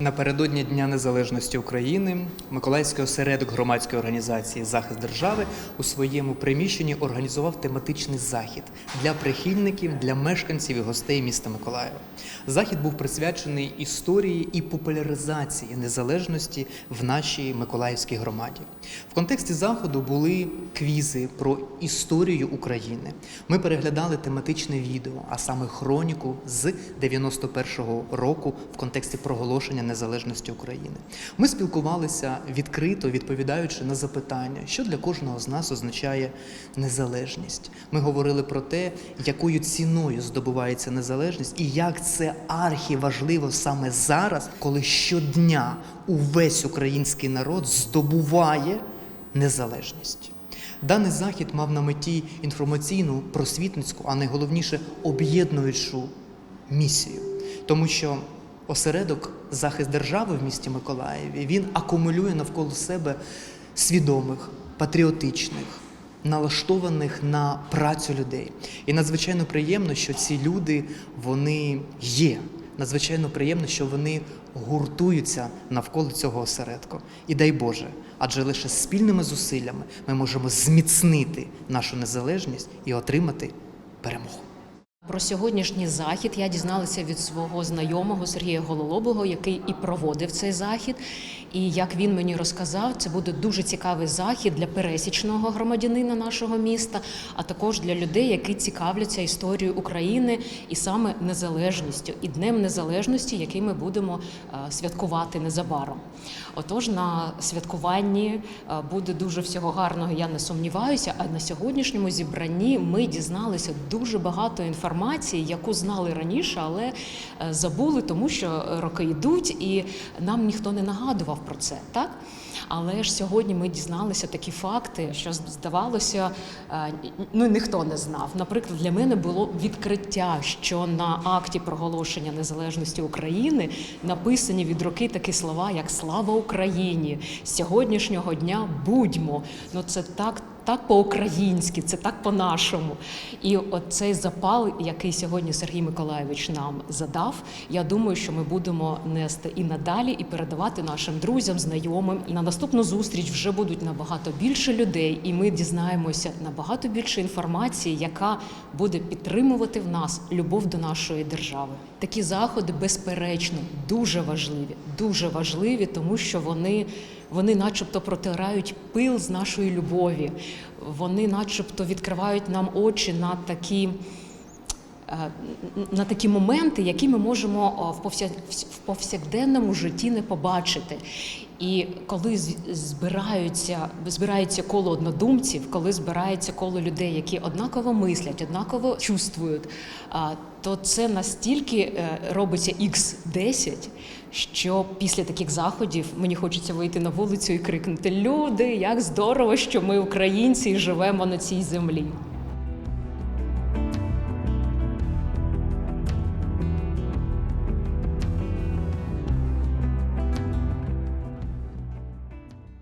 Напередодні Дня Незалежності України Миколаївський осередок громадської організації Захист держави у своєму приміщенні організував тематичний захід для прихильників, для мешканців і гостей міста Миколаєва. Захід був присвячений історії і популяризації незалежності в нашій Миколаївській громаді. В контексті заходу були квізи про історію України. Ми переглядали тематичне відео, а саме хроніку з 91-го року в контексті проголошення незалежності України. Ми спілкувалися відкрито, відповідаючи на запитання, що для кожного з нас означає незалежність. Ми говорили про те, якою ціною здобувається незалежність, і як це архіважливо саме зараз, коли щодня увесь український народ здобуває незалежність. Даний захід мав на меті інформаційну, просвітницьку, а найголовніше об'єднуючу місію, тому що осередок захист держави в місті Миколаєві він акумулює навколо себе свідомих, патріотичних, налаштованих на працю людей. І надзвичайно приємно, що ці люди вони є. Надзвичайно приємно, що вони гуртуються навколо цього осередку. І дай Боже, адже лише спільними зусиллями ми можемо зміцнити нашу незалежність і отримати перемогу. Про сьогоднішній захід я дізналася від свого знайомого Сергія Гололобого, який і проводив цей захід. І як він мені розказав, це буде дуже цікавий захід для пересічного громадянина нашого міста, а також для людей, які цікавляться історією України і саме незалежністю і Днем Незалежності, який ми будемо е, святкувати незабаром. Отож, на святкуванні е, буде дуже всього гарного, я не сумніваюся. А на сьогоднішньому зібранні ми дізналися дуже багато інформації, яку знали раніше, але е, забули, тому що роки йдуть, і нам ніхто не нагадував про це, так? Але ж сьогодні ми дізналися такі факти, що здавалося, е, ну ніхто не знав. Наприклад, для мене було відкриття, що на акті проголошення незалежності України написані від руки такі слова, як Слава Україні! Сьогоднішнього дня будьмо. Ну це так. Так по-українськи, це так по-нашому. І оцей запал, який сьогодні Сергій Миколаєвич нам задав, я думаю, що ми будемо нести і надалі, і передавати нашим друзям, знайомим. І на наступну зустріч вже будуть набагато більше людей, і ми дізнаємося набагато більше інформації, яка буде підтримувати в нас любов до нашої держави. Такі заходи, безперечно, дуже важливі, дуже важливі, тому що вони вони, начебто, протирають пил з нашої любові. Вони, начебто, відкривають нам очі на такі. Е, На такі моменти, які ми можемо в повся- повсякденному житті не побачити. І коли збираються, збирається коло однодумців, коли збирається коло людей, які однаково мислять, однаково чувствують, то це настільки е, робиться X10, що після таких заходів мені хочеться вийти на вулицю і крикнути: Люди, як здорово, що ми українці і живемо на цій землі.